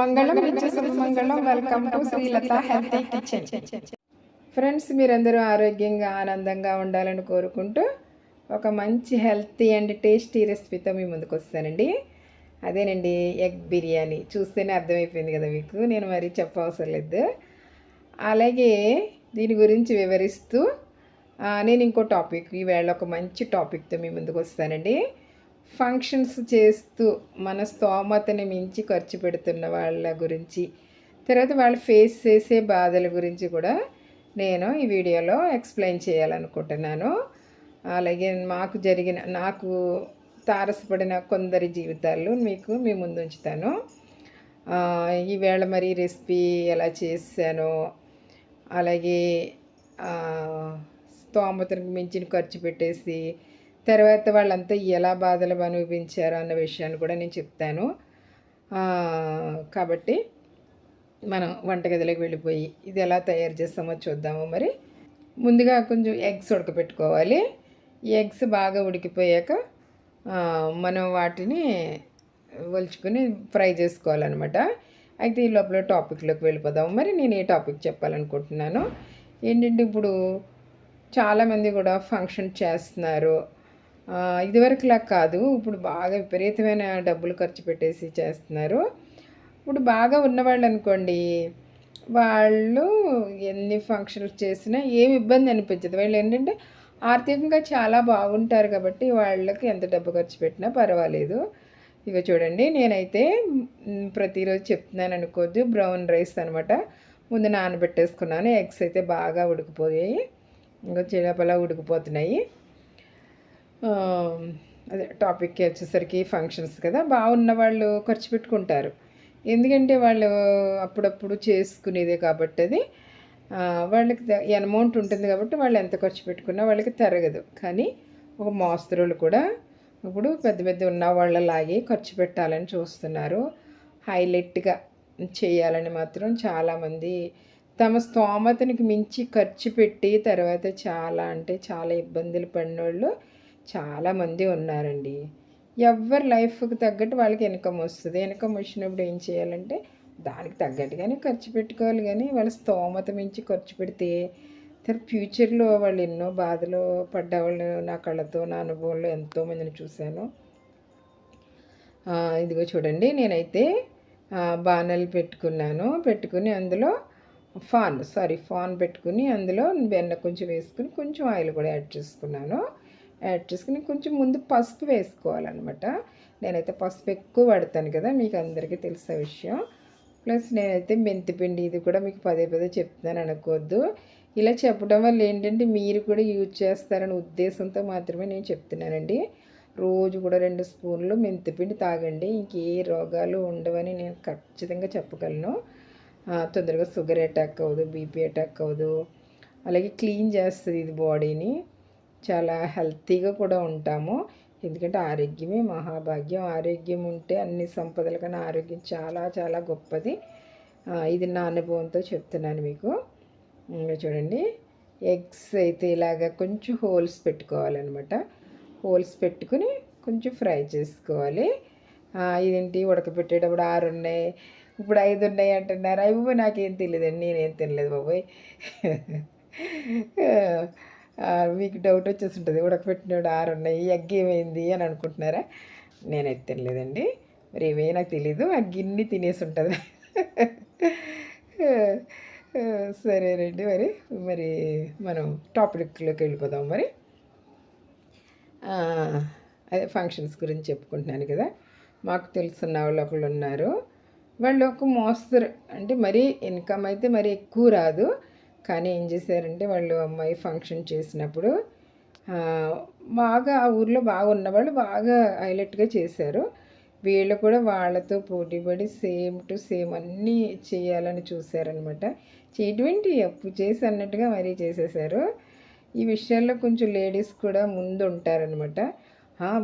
మంగళం మంగళం welcome to Srilatha healthy kitchen friends మీరందరూ ఆరోగ్యంగా ఆనందంగా ఉండాలని కోరుకుంటూ ఒక మంచి హెల్తీ అండ్ టేస్టీ రెసిపీతో మీ ముందుకు వస్తానండి. అదేనండి ఎగ్ బిర్యానీ. చూస్తేనే అర్థమైపోయింది కదా మీకు. నేను మరి చెప్పవసరం లేదు. అలాగే దీని గురించి వివరిస్తూ నేను ఇంకో టాపిక్ ఈవేళ ఒక మంచి టాపిక్తో మీ ముందుకు వస్తానండి. ఫంక్షన్స్ చేస్తూ మన స్తోమతని మించి ఖర్చు పెడుతున్న వాళ్ళ గురించి తర్వాత వాళ్ళు ఫేస్ చేసే బాధల గురించి కూడా నేను ఈ వీడియోలో ఎక్స్ప్లెయిన్ చేయాలనుకుంటున్నాను. అలాగే మాకు జరిగిన నాకు తారసపడిన కొందరి జీవితాలు మీకు మీ ముందు ఉంచుతాను ఈవేళ మరి రెసిపీ ఎలా చేశానో అలాగే ఆ, స్తోమతకు మించిన ఖర్చు పెట్టేసి తర్వాత వాళ్ళంతా ఎలా బాధలు అనుభవించారు అన్న విషయాన్ని కూడా నేను చెప్తాను. కాబట్టి మనం వంటగదిలోకి వెళ్ళిపోయి ఇది ఎలా తయారు చేస్తామో చూద్దాము మరి. ముందుగా కొంచెం ఎగ్స్ ఉడకపెట్టుకోవాలి. ఎగ్స్ బాగా ఉడికిపోయాక మనం వాటిని ఒలుచుకొని ఫ్రై చేసుకోవాలన్నమాట. అయితే ఈ లోపల టాపిక్లోకి వెళ్ళిపోదాం మరి. నేను ఏ టాపిక్ చెప్పాలనుకుంటున్నాను? ఏంటంటే ఇప్పుడు చాలామంది కూడా ఫంక్షన్ చేస్తున్నారు. ఇదివరకులా కాదు. ఇప్పుడు బాగా విపరీతమైన డబ్బులు ఖర్చు పెట్టేసి చేస్తున్నారు. ఇప్పుడు బాగా ఉన్నవాళ్ళు అనుకోండి వాళ్ళు ఎన్ని ఫంక్షన్స్ చేసినా ఏమి ఇబ్బంది అనిపించదు. వాళ్ళు ఏంటంటే ఆర్థికంగా చాలా బాగుంటారు కాబట్టి వాళ్ళకి ఎంత డబ్బు ఖర్చు పెట్టినా పర్వాలేదు. ఇక చూడండి నేనైతే ప్రతిరోజు చెప్తున్నాను అనుకోద్దు బ్రౌన్ రైస్ అనమాట ముందు నానబెట్టేసుకున్నాను. ఎగ్స్ అయితే బాగా ఉడికిపోయాయి. ఇంకా చిన్నపలా ఉడికిపోతున్నాయి. అదే టాపిక్కి వచ్చేసరికి ఫంక్షన్స్ కదా బాగున్న వాళ్ళు ఖర్చు పెట్టుకుంటారు. ఎందుకంటే వాళ్ళు అప్పుడప్పుడు చేసుకునేదే కాబట్టి అది వాళ్ళకి అమౌంట్ ఉంటుంది కాబట్టి వాళ్ళు ఎంత ఖర్చు పెట్టుకున్నా వాళ్ళకి తరగదు. కానీ ఒక మోస్తరులు కూడా ఇప్పుడు పెద్ద పెద్ద ఉన్న వాళ్ళలాగే ఖర్చు పెట్టాలని చూస్తున్నారు. హైలైట్గా చేయాలని మాత్రం చాలామంది తమ స్తోమతనికి మించి ఖర్చు పెట్టి తర్వాత చాలా అంటే చాలా ఇబ్బందులు పడిన వాళ్ళు చాలామంది ఉన్నారండి. ఎవరి లైఫ్కి తగ్గట్టు వాళ్ళకి ఇన్కమ్ వస్తుంది. ఇన్కమ్ వచ్చినప్పుడు ఏం చేయాలంటే దానికి తగ్గట్టుగానే ఖర్చు పెట్టుకోవాలి కానీ వాళ్ళ స్తోమత మించి ఖర్చు పెడితే తర్వాత ఫ్యూచర్లో వాళ్ళు ఎన్నో బాధలు పడ్డవాళ్ళు నా కళ్ళతో నా అనుభవంలో ఎంతోమందిని చూశాను. ఇదిగో చూడండి. నేనైతే బాణలు పెట్టుకున్నాను. పెట్టుకుని అందులో ఫాన్ సారీ ఫాన్ పెట్టుకుని అందులో వెన్న కొంచెం వేసుకుని కొంచెం ఆయిల్ కూడా యాడ్ చేసుకున్నాను. యాడ్ చేసుకుని కొంచెం ముందు పసుపు వేసుకోవాలన్నమాట. నేనైతే పసుపు ఎక్కువ వాడతాను కదా మీకు అందరికీ తెలిసిన విషయం. ప్లస్ నేనైతే మెంతిపిండి ఇది కూడా మీకు పదే పదే చెప్తున్నాను అనుకోవద్దు. ఇలా చెప్పడం వల్ల ఏంటంటే మీరు కూడా యూజ్ చేస్తారనే ఉద్దేశంతో మాత్రమే నేను చెప్తున్నానండి. రోజు కూడా రెండు స్పూన్లు మెంతిపిండి తాగండి ఇంకే రోగాలు ఉండవని నేను ఖచ్చితంగా చెప్పగలను. తొందరగా షుగర్ అటాక్ అవ్వదు బీపీ అటాక్ అవ్వదు. అలాగే క్లీన్ చేస్తుంది ఇది బాడీని. చాలా హెల్తీగా కూడా ఉంటాము. ఎందుకంటే ఆరోగ్యమే మహాభాగ్యం. ఆరోగ్యం ఉంటే అన్ని సంపదల కన్నా ఆరోగ్యం చాలా చాలా గొప్పది. ఇది నా అనుభవంతో చెప్తున్నాను మీకు. ఇంకా చూడండి. ఎగ్స్ అయితే ఇలాగ కొంచెం హోల్స్ పెట్టుకోవాలన్నమాట. హోల్స్ పెట్టుకుని కొంచెం ఫ్రై చేసుకోవాలి. ఇదేంటి ఉడకపెట్టేటప్పుడు ఆరు ఉన్నాయి ఇప్పుడు ఐదు ఉన్నాయి అంటున్నారు. అవి నాకేం తెలియదండి నేనేం తినలేదు బాబోయ్. మీకు డౌట్ వచ్చేసి ఉంటుంది ఉడకపెట్టినప్పుడు ఆరు ఉన్నాయి అగ్గి ఏమైంది అని అనుకుంటున్నారా? నేనైతే తినలేదండి. మరి ఏమీ నాకు తెలీదు. ఆ గిన్ని తినేసి ఉంటుంది సరేనండి మరి. మరి మనం టాపిక్లోకి వెళ్ళిపోదాం మరి. అదే ఫంక్షన్స్ గురించి చెప్పుకుంటున్నాను కదా. మాకు తెలుసున్న వాళ్ళు ఒకళ్ళు ఉన్నారు. వాళ్ళు ఒక మోస్తరు. అంటే మరీ ఇన్కమ్ అయితే మరీ ఎక్కువ రాదు. కానీ ఏం చేశారంటే వాళ్ళు అమ్మాయి ఫంక్షన్ చేసినప్పుడు బాగా ఆ ఊర్లో బాగా ఉన్నవాళ్ళు బాగా హైలైట్గా చేశారు. వీళ్ళు కూడా వాళ్ళతో పోటీపడి సేమ్ టు సేమ్ అన్నీ చేయాలని చూశారనమాట. ఎటువంటి అప్పు చేసి అన్నట్టుగా మరీ చేసేసారు. ఈ విషయాల్లో కొంచెం లేడీస్ కూడా ముందు ఉంటారనమాట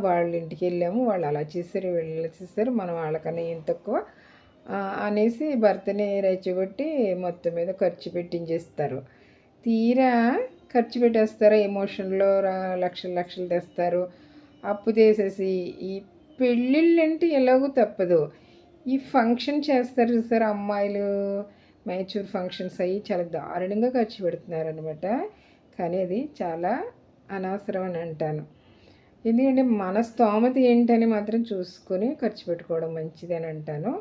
వాళ్ళ ఇంటికి వెళ్ళాము వాళ్ళు అలా చేశారు వీళ్ళు ఇలా చేశారు మనం వాళ్ళకన్నా ఏం తక్కువ అనేసి భర్తని రెచ్చగొట్టి మొత్తం మీద ఖర్చు పెట్టించేస్తారు. తీరా ఖర్చు పెట్టేస్తారు ఎమోషన్లో లక్షలు లక్షలు తెస్తారు. అప్పు చేసేసి ఈ పెళ్ళిళ్ళు అంటే ఎలాగో తప్పదు. ఈ ఫంక్షన్ చేస్తారు చూసారు అమ్మాయిలు? మ్యాచ్యూర్ ఫంక్షన్స్ అయ్యి చాలా దారుణంగా ఖర్చు పెడుతున్నారు అనమాట కానీ అది చాలా అనవసరం అని అంటాను. ఎందుకంటే మన స్తోమత ఏంటని మాత్రం చూసుకొని ఖర్చు పెట్టుకోవడం మంచిది అని అంటాను.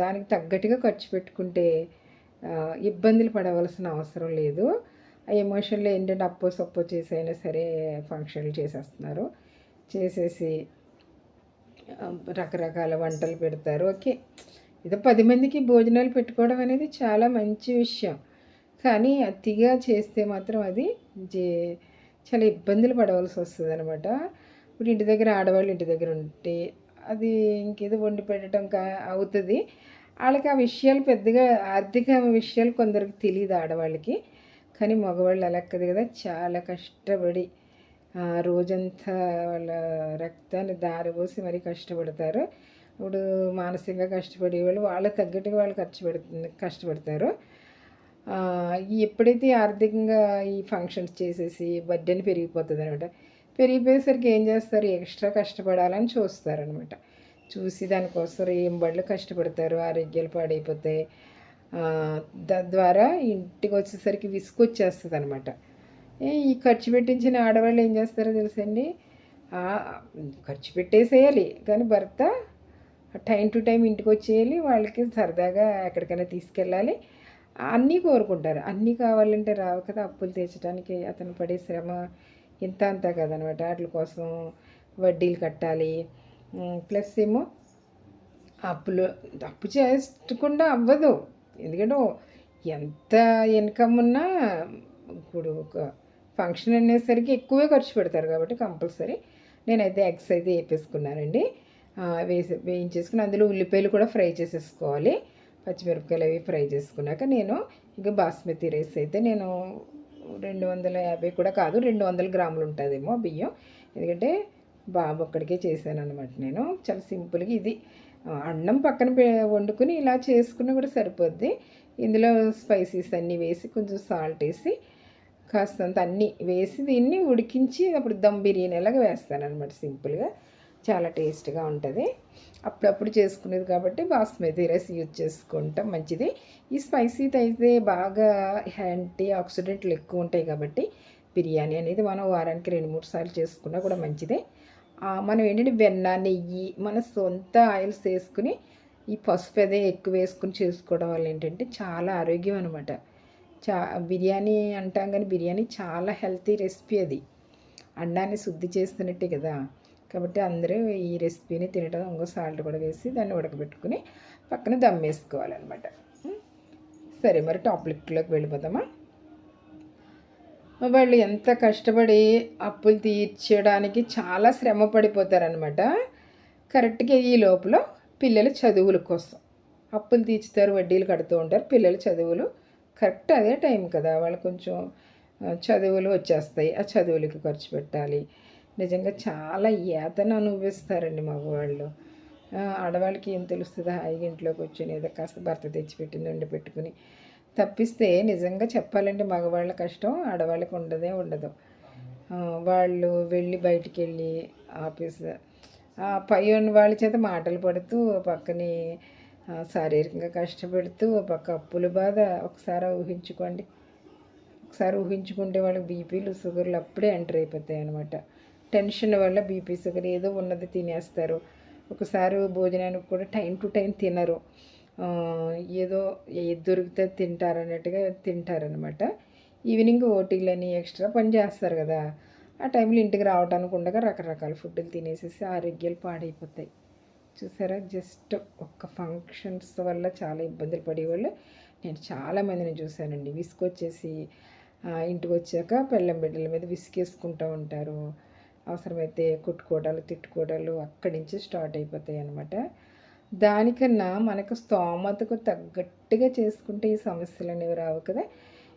దానికి తగ్గట్టుగా ఖర్చు పెట్టుకుంటే ఇబ్బందులు పడవలసిన అవసరం లేదు. ఆ ఎమోషన్లో ఏంటంటే అప్పో సప్పో చేసైనా సరే ఫంక్షన్లు చేసేస్తున్నారు. చేసేసి రకరకాల వంటలు పెడతారు. ఓకే. ఏదో పది మందికి భోజనాలు పెట్టుకోవడం అనేది చాలా మంచి విషయం. కానీ అతిగా చేస్తే మాత్రం అది జే చాలా ఇబ్బందులు పడవలసి వస్తుంది అనమాట ఇప్పుడు ఇంటి దగ్గర ఆడవాళ్ళు ఇంటి దగ్గర ఉంటే అది ఇంకేదో వండి పెట్టడం కా అవుతుంది. వాళ్ళకి ఆ విషయాలు పెద్దగా ఆర్థిక విషయాలు కొందరికి తెలియదు ఆడవాళ్ళకి. కానీ మగవాళ్ళు అలక్కదు కదా చాలా కష్టపడి రోజంతా వాళ్ళ రక్తాన్ని దారిపోసి మరీ కష్టపడతారు. ఇప్పుడు మానసికంగా కష్టపడే వాళ్ళు వాళ్ళకి తగ్గట్టుగా వాళ్ళు ఖర్చు పెడుతుంది కష్టపడతారు. ఎప్పుడైతే ఆర్థికంగా ఈ ఫంక్షన్స్ చేసేసి బడ్డెని పెరిగిపోతుంది అనమాట పెరిగిపోయేసరికి ఏం చేస్తారు? ఎక్స్ట్రా కష్టపడాలని చూస్తారనమాట చూసి దానికోసం ఏం బళ్ళు కష్టపడతారు? ఆరోగ్యాలు పాడైపోతాయి తద్వారా ఇంటికి వచ్చేసరికి విసుకొచ్చేస్తుంది అనమాట ఈ ఖర్చు పెట్టించిన ఆడవాళ్ళు ఏం చేస్తారో తెలుసండి? ఖర్చు పెట్టేసేయాలి. కానీ భర్త టైం టు టైం ఇంటికి వచ్చేయాలి వాళ్ళకి సరదాగా ఎక్కడికైనా తీసుకెళ్ళాలి. అన్నీ కోరుకుంటారు. అన్నీ కావాలంటే రావు కదా అప్పులు తీర్చడానికి అతను పడే శ్రమ. ఇంత అంతా కదనమాట. వాటి కోసం వడ్డీలు కట్టాలి. ప్లస్ ఏమో అప్పులు అప్పు చేయకుండా అవ్వదు. ఎందుకంటే ఎంత ఇన్కమ్ ఉన్నా ఇప్పుడు ఒక ఫంక్షన్ అనేసరికి ఎక్కువే ఖర్చు పెడతారు కాబట్టి కంపల్సరీ నేనైతే ఎగ్స్ అయితే వేపేసుకున్నానండి. వేసి వేయించేసుకుని అందులో ఉల్లిపాయలు కూడా ఫ్రై చేసేసుకోవాలి. పచ్చిమిరపకాయలు అవి ఫ్రై చేసుకున్నాక నేను ఇంకా బాస్మతి రైస్ అయితే నేను రెండు వందల యాభై కూడా కాదు రెండు వందల గ్రాములు ఉంటుందేమో బియ్యం. ఎందుకంటే బాబు ఒక్కడికే చేశాను అనమాట నేను. చాలా సింపుల్గా ఇది. అన్నం పక్కన వండుకుని ఇలా చేసుకున్న కూడా సరిపోద్ది. ఇందులో స్పైసీస్ అన్నీ వేసి కొంచెం సాల్ట్ వేసి కాస్తంత అన్నీ వేసి దీన్ని ఉడికించి అప్పుడు దమ్ బిర్యానీ ఎలాగ వేస్తాను అనమాట సింపుల్గా. చాలా టేస్ట్గా ఉంటుంది. అప్పుడప్పుడు చేసుకునేది కాబట్టి బాస్మతి రైస్ యూజ్ చేసుకుంటాం మంచిది. ఈ స్పైసీ అయితే బాగా యాంటీ ఆక్సిడెంట్లు ఎక్కువ ఉంటాయి కాబట్టి బిర్యానీ అనేది మనం వారానికి రెండు మూడు సార్లు చేసుకున్నా కూడా మంచిదే. మనం ఏంటంటే వెన్న నెయ్యి మన సొంత ఆయిల్స్ వేసుకుని ఈ పసుపు అదే ఎక్కువ వేసుకుని చేసుకోవడం వల్ల ఏంటంటే చాలా ఆరోగ్యం అనమాట చా బిర్యానీ అంటాం కానీ బిర్యానీ చాలా హెల్తీ రెసిపీ అది. అన్నాన్ని శుద్ధి చేస్తున్నట్టే కదా. కాబట్టి అందరూ ఈ రెసిపీని తినడం ఇంకో సాల్ట్ కూడా వేసి దాన్ని ఉడకబెట్టుకుని పక్కన దమ్ వేసుకోవాలన్నమాట. సరే మరి టాప్లిక్లోకి వెళ్ళిపోదామా? వాళ్ళు ఎంత కష్టపడి అప్పులు తీర్చడానికి చాలా శ్రమ పడిపోతారనమాట కరెక్ట్గా ఈ లోపల పిల్లల చదువుల కోసం. అప్పులు తీర్చుతారు వడ్డీలు కడుతూ ఉంటారు పిల్లల చదువులు. కరెక్ట్ అదే టైం కదా. వాళ్ళు కొంచెం చదువులు వచ్చేస్తాయి. ఆ చదువులకి ఖర్చు పెట్టాలి. నిజంగా చాలా యాతన అనుభవిస్తారండి మగవాళ్ళు. ఆడవాళ్ళకి ఏం తెలుస్తుంది? హాయిగా ఇంట్లోకి కూర్చొని ఏదో కాస్త భర్త తెచ్చిపెట్టింది ఉండి పెట్టుకుని. తప్పిస్తే నిజంగా చెప్పాలంటే మగవాళ్ళ కష్టం ఆడవాళ్ళకి ఉండదే ఉండదు. వాళ్ళు వెళ్ళి బయటికి వెళ్ళి ఆఫీస్ పై వాళ్ళ చేత మాటలు పడుతూ పక్కని శారీరకంగా కష్టపెడుతూ పక్క అప్పుల బాధ ఒకసారి ఊహించుకోండి. ఒకసారి ఊహించుకుంటే వాళ్ళకి బీపీలు షుగర్లు అప్పుడే ఎంటర్ అయిపోతాయి అనమాట టెన్షన్ వల్ల బీపీ షుగర్ ఏదో ఉన్నది తినేస్తారు. ఒకసారి భోజనానికి కూడా టైం టు టైం తినరు. ఏదో ఏది దొరికితే తింటారు అన్నట్టుగా తింటారనమాట ఈవినింగ్ ఓటీలని ఎక్స్ట్రా పని చేస్తారు కదా. ఆ టైంలో ఇంటికి రావడానికి ఉండగా రకరకాల ఫుడ్లు తినేసేసి ఆరోగ్యాలు పాడైపోతాయి. చూసారా? జస్ట్ ఒక్క ఫంక్షన్స్ వల్ల చాలా ఇబ్బందులు పడేవాళ్ళు. నేను చాలామందిని చూశానండి. విసుకొచ్చేసి ఇంటికి వచ్చాక పెళ్ళం బిడ్డల మీద విసుకేసుకుంటూ ఉంటారు. అవసరమైతే కొట్టుకోవడాలు తిట్టుకోవడాలు అక్కడి నుంచి స్టార్ట్ అయిపోతాయి అనమాట దానికన్నా మనకు స్తోమతకు తగ్గట్టుగా చేసుకుంటే ఈ సమస్యలు అనేవి రావు కదా.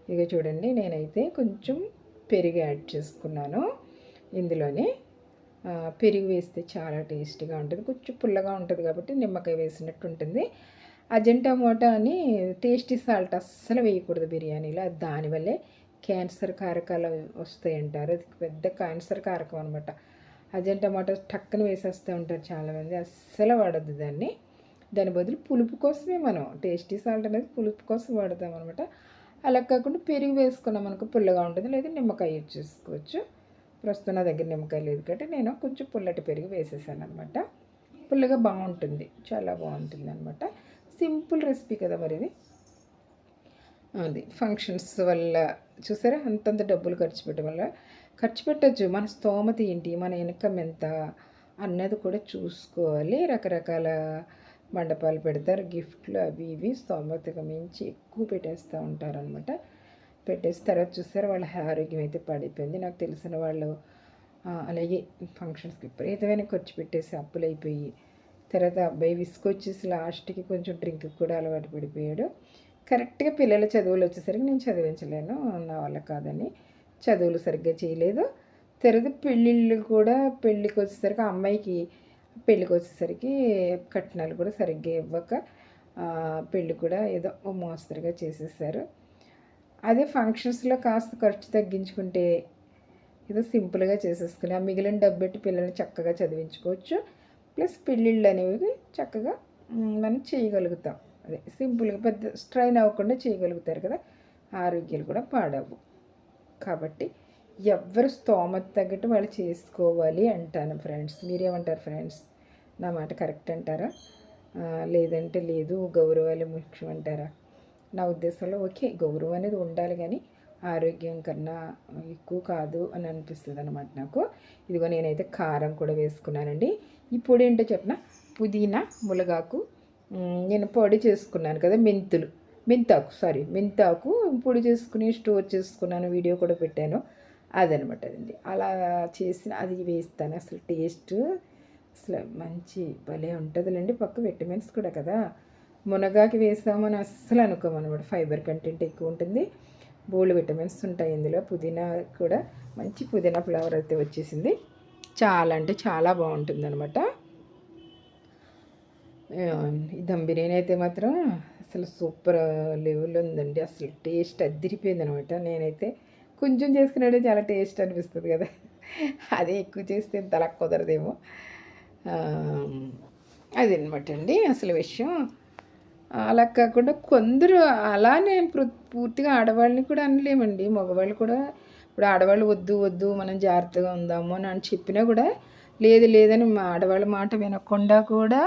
ఇక చూడండి నేనైతే కొంచెం పెరుగు యాడ్ చేసుకున్నాను. ఇందులోనే పెరుగు వేస్తే చాలా టేస్టీగా ఉంటుంది. కొంచెం పుల్లగా ఉంటుంది కాబట్టి నిమ్మకాయ వేసినట్టు ఉంటుంది. అజెంటా అని టేస్టీ సాల్ట్ అస్సలు వేయకూడదు బిర్యానీలో. దానివల్లే క్యాన్సర్ కారకాలు వస్తాయి అంటారు. అది పెద్ద క్యాన్సర్ కారకం అనమాట అజెంటా టమాటో టక్కన వేసేస్తూ ఉంటారు చాలామంది. అస్సలు వాడద్దు దాన్ని. దాని బదులు పులుపు కోసమే మనం. టేస్టీ సాల్ట్ అనేది పులుపు కోసం వాడతాం అనమాట అలా కాకుండా పెరుగు వేసుకున్నాం అనుకో పుల్లగా ఉంటుంది. లేదా నిమ్మకాయ యూజ్ చేసుకోవచ్చు. ప్రస్తుతం నా దగ్గర నిమ్మకాయ లేదు కాబట్టి నేను కొంచెం పుల్లటి పెరుగు వేసేసాను అనమాట పుల్లగా బాగుంటుంది. చాలా బాగుంటుంది అనమాట సింపుల్ రెసిపీ కదా మరి ఇది. అది ఫంక్షన్స్ వల్ల చూసారా? అంతంత డబ్బులు ఖర్చు పెట్టడం వల్ల ఖర్చు పెట్టచ్చు మన స్తోమత ఏంటి? మన ఇన్కమ్ ఎంత? అన్నది కూడా చూసుకోవాలి. రకరకాల మండపాలు పెడతారు. గిఫ్ట్లు అవి ఇవి స్తోమతకు మించి ఎక్కువ పెట్టేస్తూ ఉంటారనమాట పెట్టేసి తర్వాత చూసారా? వాళ్ళ ఆరోగ్యం అయితే పడిపోయింది. నాకు తెలిసిన వాళ్ళు అలాగే ఫంక్షన్స్కి విపరీతమైన ఖర్చు పెట్టేసి అప్పులు అయిపోయి తర్వాత అబ్బాయి విసుకొచ్చేసి లాస్ట్కి కొంచెం డ్రింక్ కూడా అలవాటు పడిపోయాడు. కరెక్ట్గా పిల్లల చదువులు వచ్చేసరికి నేను చదివించలేను. నా వల్ల కాదని చదువులు సరిగ్గా చేయలేదు. తర్వాత పెళ్ళిళ్ళు కూడా పెళ్ళికి వచ్చేసరికి ఆ అమ్మాయికి పెళ్ళికి వచ్చేసరికి కట్నాలు కూడా సరిగ్గా ఇవ్వక పెళ్ళి కూడా ఏదో మోస్తరుగా చేసేసారు. అదే ఫంక్షన్స్లో కాస్త ఖర్చు తగ్గించుకుంటే ఏదో సింపుల్గా చేసేసుకుని ఆ మిగిలిన డబ్బు పెట్టి పిల్లల్ని చక్కగా చదివించుకోవచ్చు. ప్లస్ పెళ్ళిళ్ళు అనేవి చక్కగా మనం చేయగలుగుతాం. అదే సింపుల్గా పెద్ద స్ట్రైన్ అవ్వకుండా చేయగలుగుతారు కదా ఆరోగ్యాలు కూడా పాడవు కాబట్టి ఎవరు స్తోమత తగ్గట్టు వాళ్ళు చేసుకోవాలి అంటాను ఫ్రెండ్స్. మీరేమంటారు ఫ్రెండ్స్? నా మాట కరెక్ట్ అంటారా? లేదంటే లేదు గౌరవాలు ముఖ్యం అంటారా? నా ఉద్దేశంలో ఓకే గౌరవం అనేది ఉండాలి కానీ ఆరోగ్యం కన్నా ఎక్కువ కాదు అని అనిపిస్తుంది అనమాట నాకు. ఇదిగో నేనైతే కారం కూడా వేసుకున్నానండి. ఈ పొడి ఏంటో చెప్పిన? పుదీనా ములగాకు నేను పొడి చేసుకున్నాను కదా మెంతులు. మెంతాకు సారీ మెంతాకు పొడి చేసుకుని స్టోర్ చేసుకున్నాను వీడియో కూడా పెట్టాను. అదనమాట అండి అలా చేసిన అది వేస్తాను. అసలు టేస్ట్ అసలు మంచి భలే ఉంటుందిలేండి. పక్క విటమిన్స్ కూడా కదా. మునగాకి వేసామని అస్సలు అనుకోమన్నమాట ఫైబర్ కంటెంట్ ఎక్కువ ఉంటుంది. బోల్డ్ విటమిన్స్ ఉంటాయి ఇందులో. పుదీనా కూడా మంచి పుదీనా ఫ్లేవర్ అయితే వచ్చేసింది. చాలా అంటే చాలా బాగుంటుంది అనమాట దమ్ బిర్యానీ అయితే మాత్రం అసలు సూపర్ లెవెల్ ఉందండి. అసలు టేస్ట్ అద్దరిపోయింది అనమాట నేనైతే కొంచెం చేసుకున్నాడే చాలా టేస్ట్ అనిపిస్తుంది కదా. అదే ఎక్కువ చేస్తే తల కుదరదేమో. అదనమాట అనమాట అండి అసలు విషయం. అలా కాకుండా కొందరు అలానే పూర్తిగా ఆడవాళ్ళని కూడా అనలేమండి. మగవాళ్ళు కూడా ఇప్పుడు ఆడవాళ్ళు వద్దు వద్దు మనం జాగ్రత్తగా ఉందాము అని చెప్పినా కూడా లేదు లేదని ఆడవాళ్ళ మాట వినకుండా కూడా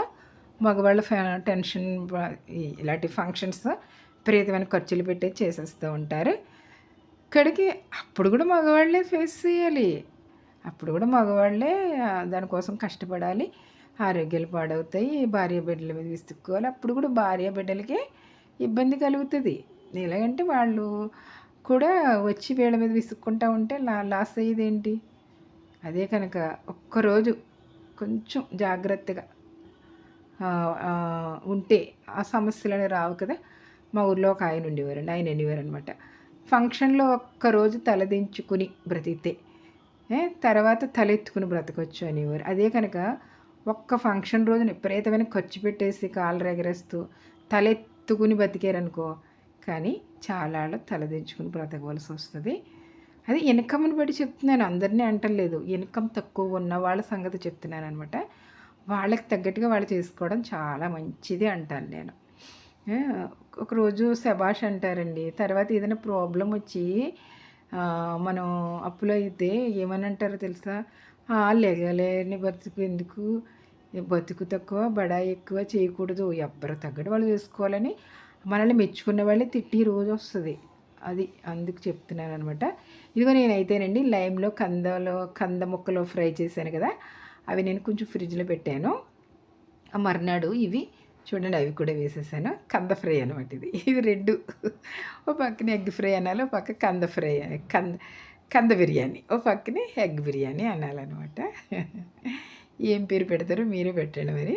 మగవాళ్ళ టెన్షన్ ఇలాంటి ఫంక్షన్స్ విపరీతమైన ఖర్చులు పెట్టి చేసేస్తూ ఉంటారు. ఇక్కడికి అప్పుడు కూడా మగవాళ్ళే ఫేస్ చేయాలి. అప్పుడు కూడా మగవాళ్ళే దానికోసం కష్టపడాలి. ఆరోగ్యాలు పాడవుతాయి భార్య బిడ్డల మీద విసుక్కోవాలి. అప్పుడు కూడా భార్య బిడ్డలకి ఇబ్బంది కలుగుతుంది. ఎలాగంటే వాళ్ళు కూడా వచ్చి వీళ్ళ మీద విసుక్కుంటూ ఉంటే లా లాస్ అయ్యేది ఏంటి అదే కనుక ఒక్కరోజు కొంచెం జాగ్రత్తగా ఉంటే ఆ సమస్యలు రావు కదా. మా ఊర్లో ఒక ఆయన ఉండేవారండి ఆయన ఉండేవారు అనమాట ఫంక్షన్లో ఒక్కరోజు తలదించుకుని బ్రతికితే తర్వాత తలెత్తుకుని బ్రతకొచ్చు అనేవారు. అదే కనుక ఒక్క ఫంక్షన్ రోజున విపరీతమైన ఖర్చు పెట్టేసి కాళ్ళు రెగరేస్తూ తలెత్తుకుని బతికారనుకో కానీ చాలా తలదించుకుని బ్రతకవలసి వస్తుంది. అది ఇన్కమ్ని బట్టి చెప్తున్నాను. అందరినీ అంటలేదు. ఇన్కమ్ తక్కువ ఉన్న వాళ్ళ సంగతి చెప్తున్నాను అనమాట వాళ్ళకి తగ్గట్టుగా వాళ్ళు చేసుకోవడం చాలా మంచిది అంటాను నేను. ఒకరోజు శబాష్ అంటారండి తర్వాత ఏదైనా ప్రాబ్లం వచ్చి మనం అప్పులో అయితే ఏమని అంటారో తెలుసా లేని బతుకు ఎందుకు? బతుకు తక్కువ బడా ఎక్కువ చేయకూడదు ఎవ్వరు తగ్గట్టు వాళ్ళు చేసుకోవాలని మనల్ని మెచ్చుకున్న వాళ్ళే తిట్టి రోజు వస్తుంది. అది అందుకు చెప్తున్నాను అనమాట ఇదిగో నేనైతేనండి లైమ్లో కందలో కంద ముక్కలు ఫ్రై చేశాను కదా అవి నేను కొంచెం ఫ్రిడ్జ్లో పెట్టాను. ఆ మర్నాడు ఇవి చూడండి అవి కూడా వేసేసాను. కంద ఫ్రై అనమాట ఇది. ఇది రెండు. ఓ పక్కన ఎగ్ ఫ్రై అనాలి ఓ పక్క కంద ఫ్రై కంద కంద బిర్యానీ. ఓ పక్కనే ఎగ్ బిర్యానీ అనాలన్నమాట. ఏం పేరు పెడతారో మీరే పెట్టండి మరి.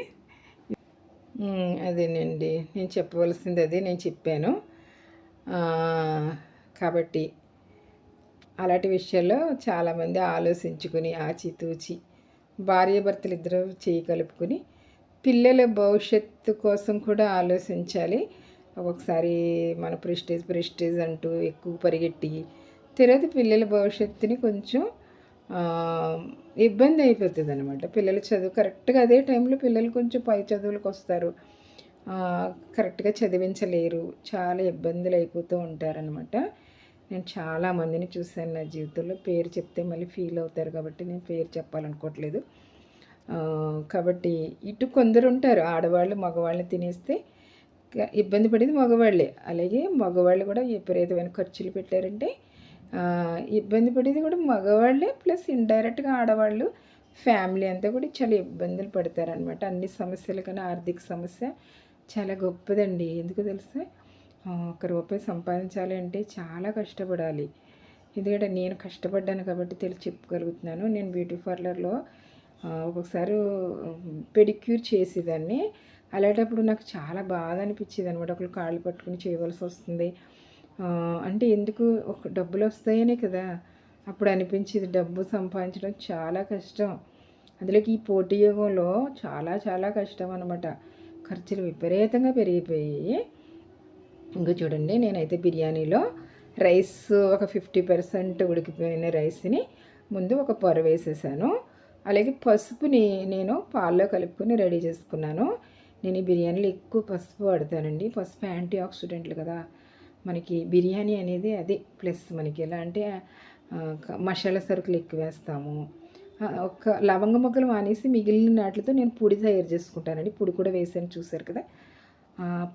అదేనండి. నేను చెప్పవలసింది అదే నేను చెప్పాను. కాబట్టి అలాంటి విషయాల్లో చాలామంది ఆలోచించుకుని ఆచితూచి భార్యాభర్తలు ఇద్దరు చేయి కలుపుకొని పిల్లల భవిష్యత్తు కోసం కూడా ఆలోచించాలి. ఒకసారి మన ప్రెస్టేజ్ ప్రెస్టేజ్ అంటూ ఎక్కువ పరిగెట్టి తర్వాత పిల్లల భవిష్యత్తుని కొంచెం ఇబ్బంది అయిపోతుంది అనమాట పిల్లల చదువు కరెక్ట్గా అదే టైంలో పిల్లలు కొంచెం పై చదువులకు వస్తారు. కరెక్ట్గా చదివించలేరు. చాలా ఇబ్బందులు అయిపోతూ ఉంటారనమాట నేను చాలా మందిని చూశాను నా జీవితంలో. పేరు చెప్తే మళ్ళీ ఫీల్ అవుతారు కాబట్టి నేను పేరు చెప్పాలనుకోవట్లేదు. కాబట్టి ఇటు కొందరు ఉంటారు ఆడవాళ్ళు మగవాళ్ళని తినేస్తే ఇబ్బంది పడేది మగవాళ్ళే. అలాగే మగవాళ్ళు కూడా విపరీతమైన ఖర్చులు పెట్టారంటే ఇబ్బంది పడేది కూడా మగవాళ్ళే ప్లస్ ఇండైరెక్ట్గా ఆడవాళ్ళు ఫ్యామిలీ అంతా కూడా చాలా ఇబ్బందులు పడతారనమాట అన్ని సమస్యల కన్నా ఆర్థిక సమస్య చాలా గొప్పదండి. ఎందుకు తెలుసా? ఒక రూపాయి సంపాదించాలి అంటే చాలా కష్టపడాలి. ఎందుకంటే నేను కష్టపడ్డాను కాబట్టి తెలిసి చెప్పగలుగుతున్నాను నేను బ్యూటీ పార్లర్లో ఒకసారి ఒక్కొక్కసారి పెడిక్యూర్ చేసేదాన్ని. అలాంటప్పుడు నాకు చాలా బాధ అనిపించేది అనమాట ఒకళ్ళు కాళ్ళు పట్టుకుని చేయవలసి వస్తుంది. అంటే ఎందుకు? ఒక డబ్బులు వస్తాయనే కదా. అప్పుడు అనిపించేది డబ్బు సంపాదించడం చాలా కష్టం. అందులోకి ఈ పోటీ యుగంలో చాలా చాలా కష్టం అనమాట ఖర్చులు విపరీతంగా పెరిగిపోయాయి ఇంకా చూడండి నేనైతే బిర్యానీలో రైస్ ఒక ఫిఫ్టీ పర్సెంట్ ఉడికిపోయిన రైస్ని ముందు ఒక పొర వేసేసాను. అలాగే పసుపుని నేను పాల్లో కలుపుకొని రెడీ చేసుకున్నాను. నేను ఈ బిర్యానీలో ఎక్కువ పసుపు వాడతానండి. పసుపు యాంటీ ఆక్సిడెంట్లు కదా. మనకి బిర్యానీ అనేది అదే ప్లస్ మనకి. ఎలా అంటే మసాలా సరుకులు ఎక్కువ వేస్తాము. ఒక లవంగ మొగ్గలు మానేసి మిగిలిన వాటితో నేను పొడి తయారు చేసుకుంటానండి. పొడి కూడా వేసాను చూసారు కదా.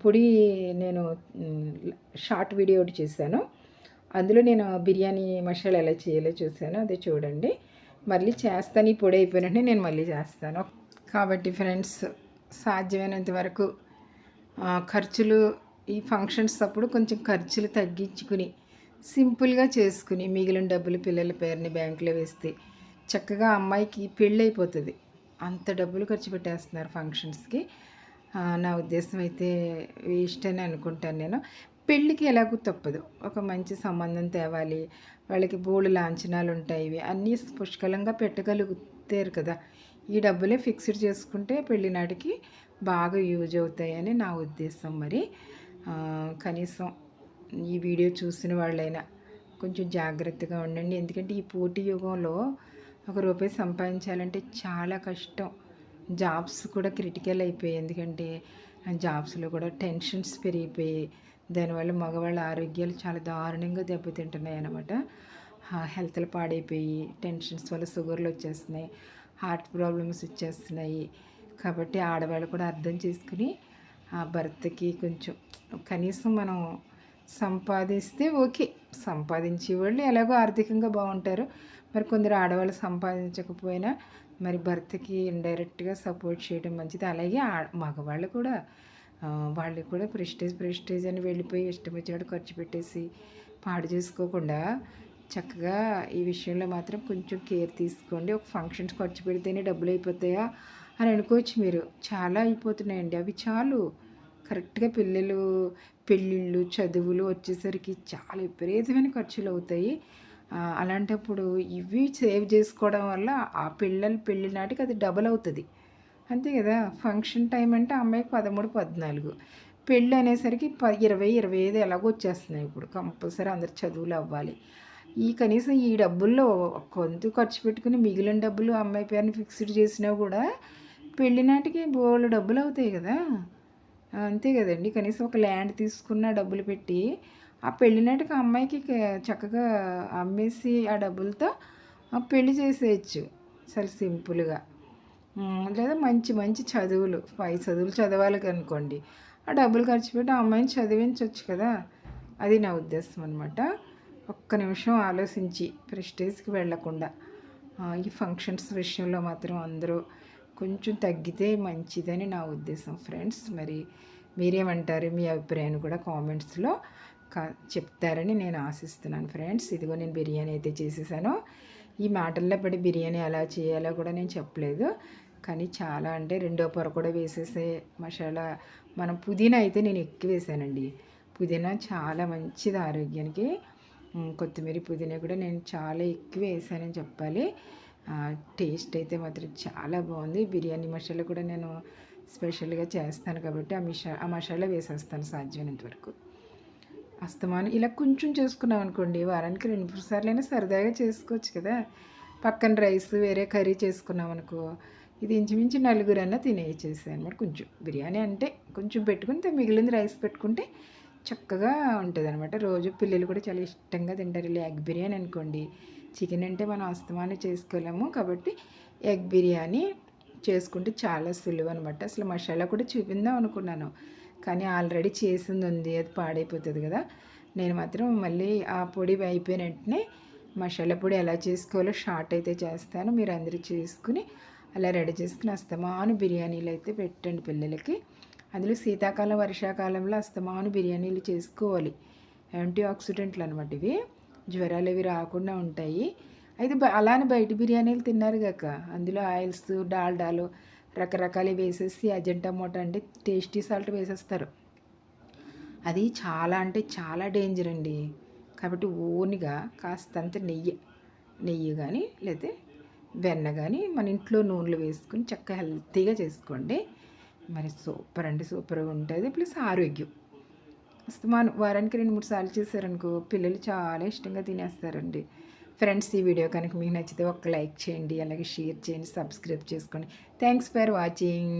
పొడి నేను షార్ట్ వీడియో ఒకటి చేశాను. అందులో నేను బిర్యానీ మసాలా ఎలా చేయాలో చూశాను. అది చూడండి. మళ్ళీ చేస్తాను. ఈ పొడి అయిపోయినట్టే నేను మళ్ళీ చేస్తాను. కాబట్టి ఫ్రెండ్స్ సాధ్యమైనంత వరకు ఖర్చులు ఈ ఫంక్షన్స్ అప్పుడు కొంచెం ఖర్చులు తగ్గించుకుని సింపుల్గా చేసుకుని మిగిలిన డబ్బులు పిల్లల పేరుని బ్యాంకులో వేస్తే చక్కగా అమ్మాయికి పెళ్ళి అయిపోతుంది అంత డబ్బులు ఖర్చు పెట్టేస్తున్నారు ఫంక్షన్స్కి. నా ఉద్దేశం అయితే వేస్ట్ అని అనుకుంటాను నేను. పెళ్ళికి ఎలాగూ తప్పదు. ఒక మంచి సంబంధం తేవాలి. వాళ్ళకి బోళ్ళు లాంఛనాలు ఉంటాయి. ఇవి అన్నీ పుష్కలంగా పెట్టగలుగుతారు కదా. ఈ డబ్బులే ఫిక్స్డ్ చేసుకుంటే పెళ్ళి నాటికి బాగా యూజ్ అవుతాయని నా ఉద్దేశం మరి. కనీసం ఈ వీడియో చూసిన వాళ్ళైనా కొంచెం జాగ్రత్తగా ఉండండి. ఎందుకంటే ఈ పోటీ యుగంలో ఒక రూపాయి సంపాదించాలంటే చాలా కష్టం. జాబ్స్ కూడా క్రిటికల్ అయిపోయాయి. ఎందుకంటే ఆ జాబ్స్లో కూడా టెన్షన్స్ పెరిగిపోయి దానివల్ల మగవాళ్ళ ఆరోగ్యాలు చాలా దారుణంగా దెబ్బతింటున్నాయి అన్నమాట. హెల్త్లు పాడైపోయి టెన్షన్స్ వల్ల షుగర్లు వచ్చేస్తున్నాయి హార్ట్ ప్రాబ్లమ్స్ వచ్చేస్తున్నాయి. కాబట్టి ఆడవాళ్ళు కూడా అర్థం చేసుకుని ఆ భర్తకి కొంచెం కనీసం మనం సంపాదిస్తే ఓకే. సంపాదించే వాళ్ళు ఎలాగో ఆర్థికంగా బాగుంటారు. మరి కొందరు ఆడవాళ్ళు సంపాదించకపోయినా మరి భర్తకి ఇండైరెక్ట్గా సపోర్ట్ చేయడం మంచిది. అలాగే మగవాళ్ళు కూడా వాళ్ళు కూడా ప్రెస్టేజ్ ప్రెస్టేజ్ అని వెళ్ళిపోయి ఇష్టం వచ్చినట్టు ఖర్చు పెట్టేసి పాడు చేసుకోకుండా చక్కగా ఈ విషయంలో మాత్రం కొంచెం కేర్ తీసుకోండి. ఒక ఫంక్షన్స్ ఖర్చు పెడితేనే డబ్బులు అయిపోతాయా అని అనుకోవచ్చు మీరు. చాలా అయిపోతున్నాయండి. అవి చాలు. కరెక్ట్గా పిల్లలు పెళ్ళిళ్ళు చదువులు వచ్చేసరికి చాలా విపరీతమైన ఖర్చులు అవుతాయి. అలాంటప్పుడు ఇవి సేవ్ చేసుకోవడం వల్ల ఆ పిల్లలు పెళ్ళి నాటికి అది డబల్ అవుతుంది. అంతే కదా? ఫంక్షన్ టైం అంటే అమ్మాయికి పదమూడు పద్నాలుగు. పెళ్ళి అనేసరికి ప ఇరవై ఇరవై ఐదు ఎలాగో వచ్చేస్తున్నాయి ఇప్పుడు. కంపల్సరీ అందరు చదువులు అవ్వాలి. ఈ కనీసం ఈ డబ్బుల్లో కొంత ఖర్చు పెట్టుకుని మిగిలిన డబ్బులు అమ్మాయి పేరుని ఫిక్స్డ్ చేసినా కూడా పెళ్ళి నాటికి బోళ్ళు డబ్బులు అవుతాయి కదా? అంతే కదండి. కనీసం ఒక ల్యాండ్ తీసుకున్న డబ్బులు పెట్టి ఆ పెళ్ళి నాటికి అమ్మాయికి చక్కగా అమ్మేసి ఆ డబ్బులతో పెళ్ళి చేసేయచ్చు. చాలా సింపుల్గా. లేదా మంచి మంచి చదువులు. పై చదువులు చదవాలి అనుకోండి. ఆ డబ్బులు ఖర్చు పెట్టి ఆ అమ్మాయిని చదివించవచ్చు కదా. అది నా ఉద్దేశం అనమాట ఒక్క నిమిషం ఆలోచించి ప్రెస్టేజ్కి వెళ్ళకుండా. ఈ ఫంక్షన్స్ విషయంలో మాత్రం అందరూ కొంచెం తగ్గితే మంచిదని నా ఉద్దేశం. ఫ్రెండ్స్ మరి మీరేమంటారు? మీ అభిప్రాయాన్ని కూడా కామెంట్స్లో చెప్తారని నేను ఆశిస్తున్నాను ఫ్రెండ్స్. ఇదిగో నేను బిర్యానీ అయితే చేసేసాను. ఈ మాటల్లో పడి బిర్యానీ ఎలా చేయాలో కూడా నేను చెప్పలేదు. కానీ చాలా అంటే రెండో పొర కూడా వేసేసే మసాలా మనం పుదీనా అయితే నేను ఎక్కువ వేసానండి. పుదీనా చాలా మంచిది ఆరోగ్యానికి. కొత్తిమీర పుదీనా కూడా నేను చాలా ఎక్కువ వేసానని చెప్పాలి. టేస్ట్ అయితే మాత్రం చాలా బాగుంది. బిర్యానీ మసాలా కూడా నేను స్పెషల్గా చేస్తాను కాబట్టి ఆ మిషా ఆ మసాలా వేసేస్తాను సాధ్యమైనంత వరకు. అస్తమానం. ఇలా కొంచెం చేసుకున్నాం అనుకోండి వారానికి రెండు మూడు సార్లు అయినా సరదాగా చేసుకోవచ్చు కదా. పక్కన రైస్ వేరే కర్రీ చేసుకున్నాం అనుకో ఇది ఇంచుమించు నలుగురన్నా తినేసేసాను అనమాట కొంచెం. బిర్యానీ అంటే కొంచెం పెట్టుకుంటే మిగిలింది రైస్ పెట్టుకుంటే చక్కగా ఉంటుంది అనమాట రోజు పిల్లలు కూడా చాలా ఇష్టంగా తింటారు. ఇలా ఎగ్ బిర్యానీ అనుకోండి చికెన్ అంటే మనం అస్తమానం చేసుకోలేము కాబట్టి ఎగ్ బిర్యానీ చేసుకుంటే చాలా సులువు అనమాట అసలు మసాలా కూడా చూపిందాం అనుకున్నాను. కానీ ఆల్రెడీ చేసింది ఉంది అది పాడైపోతుంది కదా. నేను మాత్రం మళ్ళీ ఆ పొడి అయిపోయిన వెంటనే మసాలా పొడి ఎలా చేసుకోవాలో షార్ట్ అయితే చేస్తాను. మీరు అందరూ చేసుకుని అలా రెడీ చేసుకుని అస్తమాను బిర్యానీలు అయితే పెట్టండి పిల్లలకి. అందులో శీతాకాలం వర్షాకాలంలో అస్తమాను బిర్యానీలు చేసుకోవాలి. యాంటీ ఆక్సిడెంట్లు అనమాట ఇవి. జ్వరాలు అవి రాకుండా ఉంటాయి. అయితే అలానే బయట బిర్యానీలు తిన్నారు కాక అందులో ఆయిల్స్ డాల్డాలు రకరకాలు వేసేసి అజెంటా మోటా అంటే టేస్టీ సాల్ట్ వేసేస్తారు. అది చాలా అంటే చాలా డేంజర్ అండి. కాబట్టి ఓన్గా కాస్తంత నెయ్యి నెయ్యి కానీ లేకపోతే వెన్న కానీ మన ఇంట్లో నూనెలు వేసుకుని చక్కగా హెల్తీగా చేసుకోండి. మరి సూపర్ అంటే సూపర్గా ఉంటుంది. ప్లస్ ఆరోగ్యం. అస్తమానం వారానికి రెండు మూడు సార్లు చేశారనుకో పిల్లలు చాలా ఇష్టంగా తినేస్తారండి. ఫ్రెండ్స్ ఈ వీడియో కనుక మీకు నచ్చితే ఒక లైక్ చేయండి అలాగే షేర్ చేయండి సబ్స్క్రైబ్ చేసుకోండి. Thanks for watching.